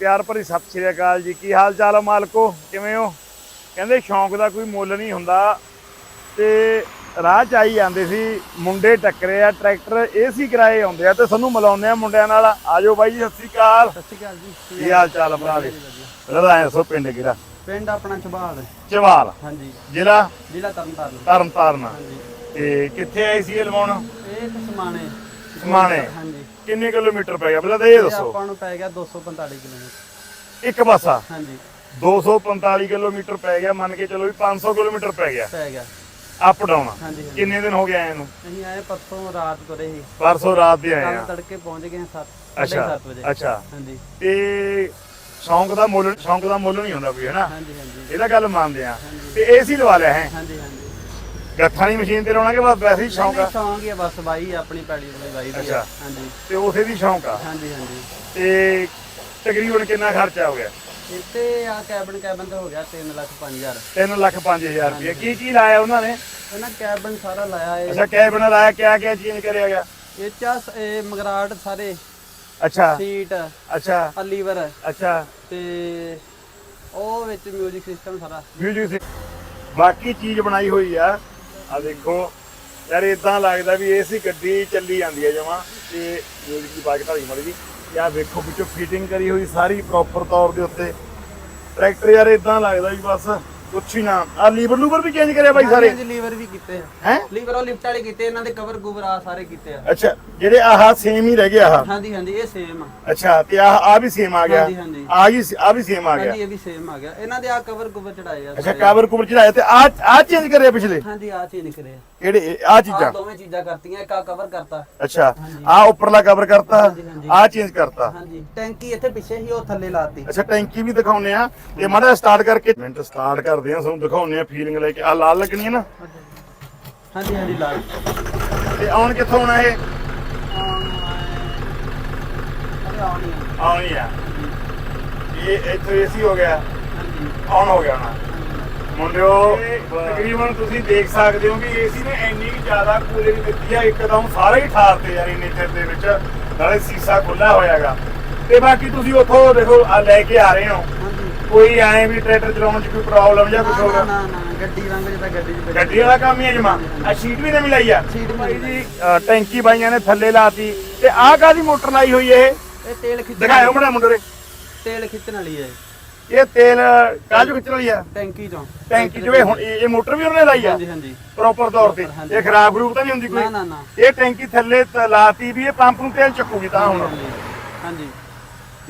ਪਿਆਰ ਭਰੀ ਸਤਿ ਸ਼੍ਰੀ ਅਕਾਲ ਜੀ। ਕੀ ਹਾਲ ਚਾਲ ਹੈ ਮਾਲਕੋ? ਕਿਵੇਂ ਹੋ? ਕਹਿੰਦੇ ਸ਼ੌਂਕ ਦਾ ਕੋਈ ਮੁੱਲ ਨਹੀਂ ਹੁੰਦਾ। ਤੇ ਰਾਹ ਚ ਆਈ ਜਾਂਦੇ ਸੀ ਮੁੰਡੇ ਟੱਕਰੇ ਆ ਟਰੈਕਟਰ ਏਸੀ ਕਿਰਾਏ ਆਉਂਦੇ ਆ ਤੇ ਸਾਨੂੰ ਮਿਲਾਉਂਦੇ ਆ ਮੁੰਡਿਆਂ ਨਾਲ। ਆਜੋ ਬਾਈ ਜੀ ਸਤਿ ਸ਼੍ਰੀ ਅਕਾਲ। ਸਤਿ ਸ਼੍ਰੀ ਅਕਾਲ ਜੀ। ਕੀ ਹਾਲ ਚਾਲ ਆ ਭਰਾ ਦੇ? ਲੜਾਇਆ ਸੋ ਪਿੰਡ ਕਿਹੜਾ? ਪਿੰਡ ਆਪਣਾ ਚਬਾਲ। ਚਵਾਲ ਹਾਂਜੀ। ਜ਼ਿਲ੍ਹਾ? ਜ਼ਿਲ੍ਹਾ ਤਰਨਤਾਰਨ। ਤਰਨਤਾਰਨ। ਹਾਂਜੀ। ਤੇ ਕਿੱਥੇ ਆਈ ਸੀ ਇਹ ਲਵਾਉਣ? ਇਹ ਸਮਾਣੇ ਸਮਾਣੇ। ਹਾਂਜੀ। ਕਿੰਨੇ ਕਿਲੋਮੀਟਰ ਪੈ ਗਿਆ? ਪਹਿਲਾਂ ਤਾਂ ਇਹ ਇਹ ਦੱਸੋ। ਆਪਾਂ ਨੂੰ ਪੈ ਗਿਆ 245 ਕਿਲੋਮੀਟਰ। ਇੱਕ ਪਾਸਾ? ਹਾਂਜੀ। 245 ਕਿਲੋਮੀਟਰ ਪੈ ਗਿਆ ਮੰਨ ਕੇ ਚਲੋ ਵੀ 500 ਕਿਲੋਮੀਟਰ ਪੈ ਗਿਆ। ਪੈ ਗਿਆ। ਅਪ ਡਾਊਨ ਹਾਂਜੀ ਹਾਂਜੀ। ਕਿੰਨੇ ਦਿਨ ਹੋ ਗਏ ਆਏ ਨੂੰ? ਅਸੀਂ ਆਏ ਪਰਸੋਂ ਰਾਤ ਤੁਰੇ ਸੀ। ਪਰਸੋਂ ਰਾਤ ਦੇ ਆਏ ਕੱਲ ਆ। ਤੜਕੇ ਪਹੁੰਚ ਗਏ 7 ਅੱਛਾ 7 ਵਜੇ। ਅੱਛਾ। ਹਾਂਜੀ। ਤੇ ਸ਼ੌਂਕ ਦਾ ਮੁੱਲ ਸ਼ੌਂਕ ਦਾ ਮੁੱਲ ਨਹੀਂ ਹੁੰਦਾ ਕੋਈ ਹੈਨਾ? ਹਾਂਜੀ ਹਾਂਜੀ। ਇਹਦਾ ਗੱਲ ਮੰਨਦੇ ਆ। ਤੇ ਏਸੀ ਲਵਾ ਲਿਆ ਹੈ। ਹਾਂਜੀ ਹਾਂਜੀ। ਗੱਠਾਂ ਦੀ ਮਸ਼ੀਨ ਤੇ ਲਾਉਣਾ ਕਿ ਬਸ ਵੈਸੇ ਹੀ ਸ਼ੌਂਕ ਆ? ਸ਼ੌਂਕ ਹੀ ਆ ਬਸ ਬਾਈ ਆਪਣੀ ਪੈੜੀ ਦੀ ਬਾਈ ਦੀ ਅੱਛਾ। ਹਾਂਜੀ। ਤੇ ਉਸੇ ਦੀ ਸ਼ੌਂਕ ਆ? ਹਾਂਜੀ ਹਾਂਜੀ। ਤੇ ਤਕਰੀਬਨ ਕਿੰਨਾ ਖਰਚਾ ਹੋ ਗਿਆ? ਇੱਥੇ ਆ ਕੈਬਨ ਕੈਬਨ ਤੇ ਹੋ ਗਿਆ 3 ਲੱਖ 5000 3 ਲੱਖ 5000 ਰੁਪਏ। ਕੀ ਕੀ ਲਾਇਆ ਉਹਨਾਂ ਨੇ? ਇਹਨਾਂ ਕੈਬਨ ਸਾਰਾ ਲਾਇਆ ਇਹ ਅੱਛਾ ਕੈਬਨ ਲਾਇਆ ਕਿਆ ਕਿਆ ਚੇਂਜ ਕਰਿਆ ਗਿਆ? ਇਹ ਚ ਆ ਸ- ਇਹ ਮਗਰਾਟ ਸਾਰੇ। ਅੱਛਾ। ਸੀਟ ਅੱਛਾ। ਆ ਲੀਵਰ ਅੱਛਾ। ਤੇ ਉਹ ਵਿੱਚ 뮤직 ਸਿਸਟਮ ਸਾਰਾ ਮਿਊਜ਼ਿਕ ਬਾਕੀ ਚੀਜ਼ ਬਣਾਈ ਹੋਈ ਆ। ਆ ਦੇਖੋ, ਯਾਰ ਇਦਾਂ ਲੱਗਦਾ ਵੀ ਇਹ ਸੀ ਗੱਡੀ ਚੱਲੀ ਜਾਂਦੀ ਹੈ ਜਮਾ, ਤੇ ਮਿਊਜ਼ਿਕ ਦੀ ਬਾਈਕ ਢਾਲੀ ਮੜੀ ਜੀ। ਯਾ ਵੇਖੋ, ਵਿੱਚੋਂ ਫਿਟਿੰਗ ਕਰੀ ਹੋਈ ਸਾਰੀ ਪ੍ਰੋਪਰ ਤੌਰ ਦੇ ਉੱਤੇ। ਟਰੈਕਟਰ ਯਾਰ ਇਦਾਂ ਲੱਗਦਾ ਵੀ ਬਸ। ਕੁਛ ਹੀ ਨਾ। ਆ ਲੀਵਰ ਲੂਵਰ ਵੀ ਚੇਂਜ ਕਰਿਆ ਬਾਈ ਸਾਰੇ? ਹਾਂਜੀ ਲੀਵਰ ਵੀ ਕੀਤੇ ਆ। ਹੈ? ਲੀਵਰ ਉਹ ਲਿਫਟ ਵਾਲੇ ਕੀਤੇ ਇਹਨਾਂ ਦੇ ਕਵਰ ਗੁਵਰ ਆ ਸਾਰੇ ਕੀਤੇ ਆ। ਅੱਛਾ ਜਿਹੜੇ ਆਹ ਸੇਮ ਹੀ ਰਹਿ ਗਿਆ ਆਹ? ਹਾਂਜੀ ਹਾਂਜੀ ਇਹ ਸੇਮ ਆ। ਅੱਛਾ ਤੇ ਆਹ ਆ ਵੀ ਸੇਮ ਆ ਗਿਆ? ਹਾਂਜੀ, ਹਾਂਜੀ। ਆ ਹੀ ਆ ਵੀ ਸੇਮ ਆ ਗਿਆ? ਹਾਂਜੀ ਇਹ ਵੀ ਸੇਮ ਆ ਗਿਆ। ਇਹਨਾਂ ਦੇ ਆ ਕਵਰ ਗੁਵਰ ਚੜਾਏ ਆ ਅੱਛਾ ਸਾਰੇ। ਕਵਰ ਕੁਵਰ ਚੜਾਇਆ ਤੇ ਆ ਆ ਚੇਂਜ ਕਰਿਆ ਪਿਛਲੇ? ਹਾਂਜੀ ਆ ਚੇਂਜ ਕਰੇ ਆ ਕਿਹੜੇ ਆ ਚੀਜ਼ਾਂ? ਦੋਵੇਂ ਚੀਜ਼ਾਂ ਕਰਤੀਆਂ ਇੱਕ ਆ ਕਵਰ ਕਰਤਾ। ਅੱਛਾ ਆ ਉੱਪਰਲਾ ਕਵਰ ਕਰਤਾ ਹਾਂਜੀ, ਹਾਂਜੀ। ਆ ਚੇਂਜ ਕਰਤਾ। ਹਾਂਜੀ। ਟੈਂਕੀ ਇੱਥੇ ਪਿੱਛੇ ਹੀ ਉਹ ਥੱਲੇ ਲਾਤੀ। ਅੱਛਾ ਟੈਂਕੀ ਵੀ ਦਿਖਾਉਨੇ ਆ ਤੇ ਮਾੜਾ ਸਟਾਰਟ ਕਰਕੇ ਮਿੰਟ ਸਟਾਰਟ ਕਰਦੇ ਆ ਤੁਹਾਨੂੰ ਦਿਖਾਉਨੇ ਆ ਫੀਲਿੰਗ ਲੈ ਕੇ। ਆ ਲਾਲ ਲੱਗਣੀ ਹੈ ਨਾ? ਹਾਂਜੀ ਹਾਂਜੀ ਲਾ ਤੇ ਆਉਣ ਕਿੱਥੋਂ ਆਉਣਾ ਇਹ? ਅਰੇ ਆਉਣੀ ਆ। ਆਉਣੀ ਆ। ਇਹ ਇੱਥੇ ਏਸੀ ਹੋ ਗਿਆ। ਹਾਂਜੀ। ਆਨ ਹੋ ਗਿਆ ਨਾ ਮੁੰਡਿਓ ਤਕਰੀਬਨ ਤੁਸੀਂ ਦੇਖ ਸਕਦੇ ਹੋ ਵੀ ਏਸੀ ਨੇ ਇੰਨੀ ਜ਼ਿਆਦਾ ਕੂਲਿੰਗ ਦਿੱਤੀ ਆ ਇੱਕਦਮ ਸਾਰਾ ਹੀ ਠਾਰ ਤੇ ਯਾਰ ਇੰਨੇ ਚਿਰ ਦੇ ਵਿੱਚ ਨਾਲੇ ਸੀਸਾ ਖੁੱਲਾ ਹੋਇਆਗਾ। ਤੇ ਬਾਕੀ ਤੁਸੀਂ ਉੱਥੋਂ ਦੇਖੋ ਆ ਲੈ ਕੇ ਆ ਰਹੇ ਹੋ। ਕੋਈ ਐਂ ਵੀ ਟਰੈਕਟਰ ਚਲਾਉਣ 'ਚ ਕੋਈ ਪ੍ਰੋਬਲਮ ਜਾਂ ਕੁਝ ਹੋਗਾ ਨਾ ਨਾ ਗੱਡੀ ਵਾਂਗ ਜਿੱਦਾਂ ਗੱਡੀ ਚ ਗੱਡੀ ਵਾਲਾ ਕੰਮ ਹੀ ਹੈ ਜਮਾ। ਆ ਸ਼ੀਟ ਵੀ ਨਵੀਂ ਲਾਈ ਆ। ਸੀਟ ਭਾਈ ਜੀ ਅ, ਟੈਂਕੀ ਬਾਈਆਂ ਨੇ ਥੱਲੇ ਲਾਤੀ। ਤੇ ਆਹ ਕਾਦੀ ਮੋਟਰ ਲਾਈ ਹੋਈ ਇਹ? ਇਹ ਤੇਲ ਖਿੱਚਣ ਦਿਖਾਇਓ ਮੜਾ ਮੁੰਡੇ ਤੇਲ ਖਿੱਚਣ ਵਾਲੀ ਹੈ ਇਹ। ਤੇਲ ਕਾਜੂ ਖਿੱਚਣ ਵਾਲੀ ਆ। ਟੈਂਕੀ ਚੋਂ। ਟੈਂਕੀ ਜਿਵੇਂ ਹੁਣ ਇਹ ਇਹ ਮੋਟਰ ਵੀ ਉਹਨੇ ਲਾਈ ਆ। ਹਾਂਜੀ ਹਾਂਜੀ। ਪ੍ਰੋਪਰ ਤੌਰ ਤੇ। ਹਾਂਜੀ। ਇਹ ਖਰਾਬ ਰੂਪ ਤਾਂ ਨਹੀਂ ਹੁੰਦੀ ਨਾ ਕੋਈ? ਨਾ ਨਾ ਇਹ ਟੈਂਕੀ ਥੱਲੇ ਤ- ਲਾਤੀ ਵੀ ਇਹ ਪੰਪ ਨੂੰ ਤੇਲ ਚੱਕੂਗੀ ਤਾਂ ਹੁਣ। ਹਾਂਜੀ।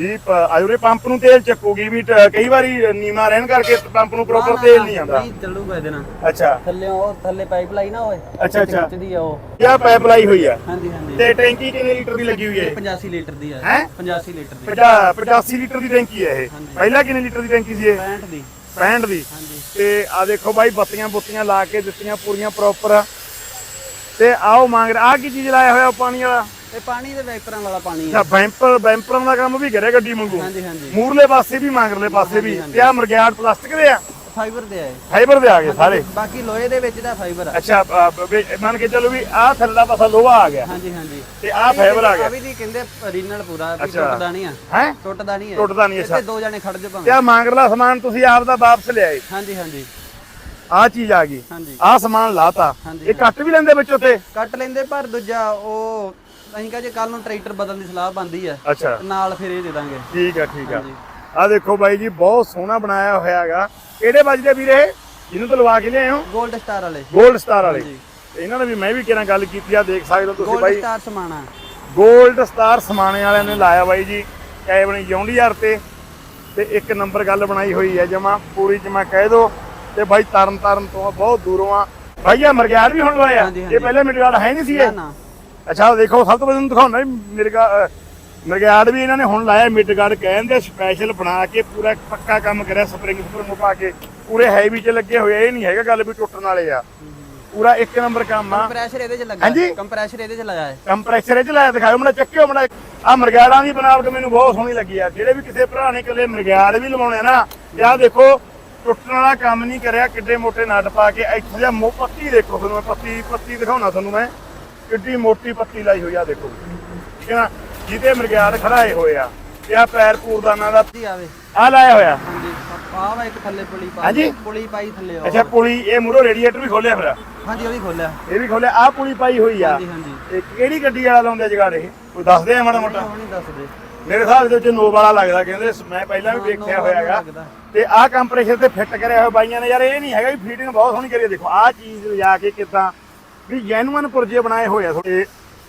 ਜੀ ਆਯੁਰੇ ਪੰਪ ਨੂੰ ਤੇਲ ਚੱਕੂਗੀ ਵੀ ਕਈ ਵਾਰੀ ਨੀਮਾ ਰਹਿਣ ਕਰਕੇ ਪੰਪ ਨੂੰ ਪ੍ਰੋਪਰ ਤੇਲ ਨਹੀਂ ਆਉਂਦਾ। ਨਹੀਂ ਚੱਲੂਗਾ ਇਹਦੇ ਨਾਲ। ਅੱਛਾ। ਥੱਲੇ ਉਹ ਥੱਲੇ ਪਾਈਪ ਲਾਈ ਨਾ ਓਏ ਅੱਛਾ, ਅੱਛਾ। ਖਿੱਚਦੀ ਆ ਉਹ। ਇਹ ਪਾਈਪ ਲਾਈ ਹੋਈ ਆ? ਹਾਂਜੀ ਹਾਂਜੀ। ਤੇ ਟੈਂਕੀ ਕਿੰਨੇ ਲੀਟਰ ਦੀ ਲੱਗੀ ਹੋਈ ਹੈ ਇਹ? 85 ਲੀਟਰ ਦੀ ਹੈ ਹੈਂ? 85 ਲੀਟਰ ਦੀ। 50 85 ਲੀਟਰ ਦੀ ਟੈਂਕੀ ਹੈ ਇਹ। ਪਹਿਲਾਂ ਕਿੰਨੇ ਲੀਟਰ ਦੀ ਟੈਂਕੀ ਸੀ ਇਹ? 65 ਦੀ। 65 ਦੀ। ਹਾਂਜੀ। ਤੇ ਆ ਦੇਖੋ ਬਾਈ ਬੱਤੀਆਂ ਬੁੱਤੀਆਂ ਲਾ ਕੇ ਦਿੱਤੀਆਂ ਪੂਰੀਆਂ ਪ੍ਰੋਪਰ ਤੇ ਆਓ ਮੰਗ ਰਿਹਾ ਆ ਕੀ ਚੀਜ਼ ਲਾਇਆ ਹੋਇਆ ਪਾਣੀ ਵਾਲਾ? ਇਹ ਪਾਣੀ ਦੇ ਵੈਪਰਾਂ ਵਾਲਾ ਪਾਣੀ ਹੈ। ਅੱਛਾ ਬੈਂਪਰ ਬੈਂਪਰਾਂ ਦਾ ਕੰਮ ਵੀ ਕਰਿਆ ਗੱਡੀ ਵਾਂਗੂ? ਹਾਂਜੀ ਹਾਂਜੀ। ਮੂਰਲੇ ਪਾਸੇ ਵੀ ਮੰਗਰਲੇ ਪਾਸੇ ਵੀ। ਹਾਂਜੀ, ਤੇ ਆ ਮਰਗਿਆੜ ਪਲਾਸਟਿਕ ਦੇ ਆ? ਫਾਈਬਰ ਦੇ ਹੈ ਫਾਈਬਰ ਦੇ ਆ ਗਏ ਸਾਰੇ? ਬਾਕੀ ਲੋਹੇ ਦੇ ਵਿੱਚ ਦਾ ਫਾਈਬਰ ਆ। ਅੱਛਾ ਅ, ਬ- ਵੀ ਮੰਨ ਕੇ ਚੱਲੋ ਵੀ ਆ ਥੱਲਾ ਪਾਸਾ ਲੋਹਾ ਆ ਗਿਆ। ਹਾਂਜੀ ਹਾਂਜੀ। ਤੇ ਆ ਫਾਈਬਰ ਆ ਆ ਗਿਆ। ਵੀ ਨਹੀਂ ਕਹਿੰਦੇ ਰੀਨਲ ਪੂਰਾ ਵੀ ਅੱਛਾ। ਟੁੱਟਦਾ ਨਹੀਂ ਆ। ਹੈ? ਟੁੱਟਦਾ ਨਹੀਂ ਹੈ ਟੁੱਟਦਾ ਨਹੀਂ ਅੱਛਾ। ਇੱਥੇ ਦੋ ਜਣੇ ਖੜ ਜਾ ਤੇ ਭਾਵੇਂ ਆ ਮੰਗਰਲਾ ਸਮਾਨ ਤੁਸੀਂ ਆਪ ਦਾ ਵਾਪਸ ਲਿਆਏ। ਹਾਂਜੀ ਹਾਂਜੀ। ਆ ਚੀਜ਼ ਆ ਗਈ। ਆ ਸਮਾਨ ਲਾਤਾ। ਇਹ ਕੱਟ ਵੀ ਲੈਂਦੇ ਵਿੱਚ ਉੱਤੇ ਕੱਟ ਲੈਂਦੇ ਪਰ ਦੂਜਾ ਉਹ ਅਸੀਂ ਕਹਾਂ ਜੇ ਕੱਲ ਨੂੰ ਟਰੈਕਟਰ ਬਦਲਣ ਦੀ ਸਲਾਹ ਬੰਦੀ ਆ ਨਾਲ ਫਿਰ ਇਹ ਦੇ ਦਾਂਗੇ। ਠੀਕ ਆ ਠੀਕ ਆ। ਆ ਦੇਖੋ ਬਾਈ ਜੀ ਬਹੁਤ ਸੋਹਣਾ ਬਣਾਇਆ ਹੋਇਆ ਹੈਗਾ। ਕਿਹੜੇ ਵੱਜਦੇ ਵੀਰੇ ਜਿਹਨੂੰ ਤੋਂ ਕੇ ਲਿਆਏ ਹੋ? 골ਡ ਸਟਾਰ ਵਾਲੇ 골ਡ ਸਟਾਰ ਵਾਲੇ ਇਹਨਾਂ ਨੇ ਵੀ ਮੈਂ ਵੀ ਕਿਹਨਾਂ ਗੱਲ ਕੀਤੀ ਆ ਦੇਖ ਸਕਦੇ ਹੋ ਤੁਸੀਂ ਬਾਈ। 골ਡ ਸਟਾਰ ਸਮਾਣਾ। 골ਡ ਸਟਾਰ ਸਮਾਣੇ ਵਾਲਿਆਂ ਨੇ ਲਾਇਆ ਬਾਈ ਜੀ ਕੈਬਨ ਜੌਂਡੀਆਰ ਤੇ। ਤੇ ਇੱਕ ਨੰਬਰ ਗੱਲ ਬਣਾਈ ਹੋਈ ਹੈ ਜਮਾ ਪੂਰੀ ਜਮਾ ਕਹਿ ਦੋ। ਤੇ ਬਾਈ ਤਰਨ ਤਰਨ ਤੋਂ ਬਹੁਤ ਦੂਰੋਂ ਆ। ਭਾਈਆ ਮਰਗਿਆਰ ਵੀ ਹੁਣ ਲਵਾਇਆ ਇਹ ਪਹਿਲੇ ਮਿੰਟ ਹੈ ਨਹੀਂ ਸੀ ਇਹ? ਅੱਛਾ ਦੇਖੋ ਸਭ ਤੋਂ ਪਹਿਲਾਂ ਦਿਖਾਉਣਾ ਮਿਰਗਾ ਮਰਗਿਆੜ ਵੀ ਇਹਨਾਂ ਨੇ ਹੁਣ ਲਾਇਆ ਮਿਡਗਾਰਡ ਕਹਿੰਦੇ ਸਪੈਸ਼ਲ ਬਣਾ ਕੇ ਪੂਰਾ ਪੱਕਾ ਕੰਮ ਕਰਿਆ ਸਪਰਿੰਗ ਸਪਰਿੰਗ ਪਾ ਕੇ। ਪੂਰੇ ਹੈਵੀ ਚ ਲੱਗੇ ਹੋਏ ਇਹ ਨਹੀਂ ਹੈਗਾ ਗੱਲ ਵੀ ਟੁੱਟਣ ਵਾਲੇ ਆ। ਪੂਰਾ ਇੱਕ ਨੰਬਰ ਕੰਮ ਆ। ਕੰਪਰੈਸ਼ਰ ਇਹਦੇ ਚ ਲੱਗਾ। ਹਾਂਜੀ? ਕੰਪਰੈਸ਼ਰ ਇਹਦੇ ਚ ਲਾਇਆ ਹੈ। ਕੰਪਰੈਸਰ ਇਹ ਚ ਲਾਇਆ ਦਿਖਾਓ ਮੜਾ ਚੱਕਿਓ ਮੜਾ। ਆ ਮਰਗਿਆੜਾਂ ਦੀ ਬਣਾਵਟ ਮੈਨੂੰ ਬਹੁਤ ਸੋਹਣੀ ਲੱਗੀ ਆ। ਜਿਹੜੇ ਵੀ ਕਿਸੇ ਭਰਾ ਨੇ ਇਕੱਲੇ ਮਰਗਿਆੜ ਵੀ ਲਵਾਉਣੇ ਆ ਨਾ ਤੇ ਆਹ ਦੇਖੋ ਟੁੱਟਣ ਵਾਲਾ ਕੰਮ ਨਹੀਂ ਕਰਿਆ ਕਿੱਡੇ ਮੋਟੇ ਨਟ ਪਾ ਕੇ ਇੱਥੇ ਜਿਹਾ ਮੋ ਪੱਤੀ ਦੇਖੋ ਤੁਹਾਨੂੰ ਮੈਂ ਪੱਤੀ ਪੱਤੀ ਦਿਖਾਉਣਾ ਤੁਹਾਨੂੰ ਮੈਂ। ਕਿੱਡੀ ਮੋਟੀ ਪੱਤੀ ਲਾਈ ਹੋਈ ਆ ਦੇਖੋ। ਠੀਕ ਹੈ ਨਾ ਜਿਹਦੇ ਮਰਗਿਆੜ ਖੜਾਏ ਹੋਏ ਆ ਤੇ ਆ ਪੈਰ ਪੂਰਦਾਨਾ ਦਾ ਜੀ ਆਵੇ। ਆ ਲਾਇਆ ਹੋਇਆ। ਹਾਂਜੀ ਆਹ ਵਾ ਇੱਕ ਥੱਲੇ ਪੁਲੀ ਪਾਈ ਹਾਂਜੀ? ਪੁਲੀ ਪਾਈ ਥੱਲੇ ਉਹ। ਅੱਛਾ ਪੁਲੀ ਇਹ ਮੂਰੋ ਰੇਡੀਏਟਰ ਵੀ ਖੋਲਿਆ ਫਿਰ। ਹਾਂਜੀ ਉਹ ਵੀ ਖੋਲਿਆ। ਇਹ ਵੀ ਖੋਲਿਆ ਆ ਪੁਲੀ ਪਾਈ ਹੋਈ ਆ। ਹਾਂਜੀ ਹਾਂਜੀ। ਇਹ ਕਿਹੜੀ ਗੱਡੀ ਵਾਲਾ ਲਾਉਂਦੇ ਜਗਾੜ ਇਹ? ਕੋਈ ਦੱਸਦੇ ਆ ਮਾੜਾ ਮੋਟਾ? ਮੇਰੇ ਹਿਸਾਬ ਦੇ ਵਿੱਚ ਨੋ ਵਾਲਾ ਲੱਗਦਾ ਕਹਿੰਦੇ ਮੈਂ ਪਹਿਲਾਂ ਵੀ ਨੋ ਹੋਇਆ ਹੈਗਾ। ਲੱਗਦਾ। ਤੇ ਆਹ ਕੰਪਰੈਸ਼ਰ ਤੇ ਫਿੱਟ ਕਰਿਆ ਹੋਇਆ ਬਾਈਆਂ ਨੇ। ਯਾਰ ਇਹ ਨਹੀਂ ਹੈਗਾ ਵੀ ਫੀਟਿੰਗ ਬਹੁਤ ਸੋਹਣੀ ਕਰੀ ਹੈ। ਦੇਖੋ ਆਹ ਚੀਜ਼ ਲਿਜਾ ਕੇ ਕਿਦਾਂ ਵੀ ਜੈਨੂਅਨ ਪੁਰਜੇ ਬਣਾਏ ਹੋਏ ਆ ਥੋੜੇ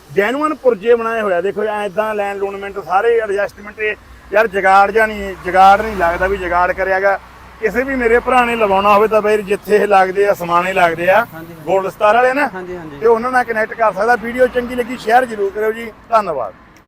ਜੈਨੂਅਨ ਪੁਰਜੇ ਬਣਾਏ ਹੋਏ ਆ। ਦੇਖੋ ਐਦਾਂ ਲੈਣ ਲੂਨਮੈਂਟ ਸਾਰੇ ਐਡਜਸਟਮੈਂਟ ਯਾਰ ਜਗਾੜ ਜਾਂ ਨਹੀਂ ਜਗਾੜ ਨਹੀਂ ਲੱਗਦਾ ਵੀ ਜਗਾੜ ਕਰਿਆਗਾ ਕਿਸੇ ਵੀ ਮੇਰੇ ਭਰਾ ਨੇ ਲਵਾਉਣਾ ਹੋਵੇ ਤਾਂ ਬਈ ਜਿੱਥੇ ਇਹ ਲੱਗਦੇ ਆ ਸਮਾਨੇ ਲੱਗਦੇ ਆ। ਗੋਲਡ ਸਟਾਰ ਵਾਲੇ ਨਾ। ਤੇ ਉਹਨਾਂ ਨਾਲ ਕਨੈਕਟ ਕਰ ਸਕਦਾ। ਵੀਡੀਓ ਚੰਗੀ ਲੱਗੀ ਸ਼ੇਅਰ ਜ਼ਰੂਰ ਕਰਿਓ ਜੀ। ਧੰਨਵਾਦ।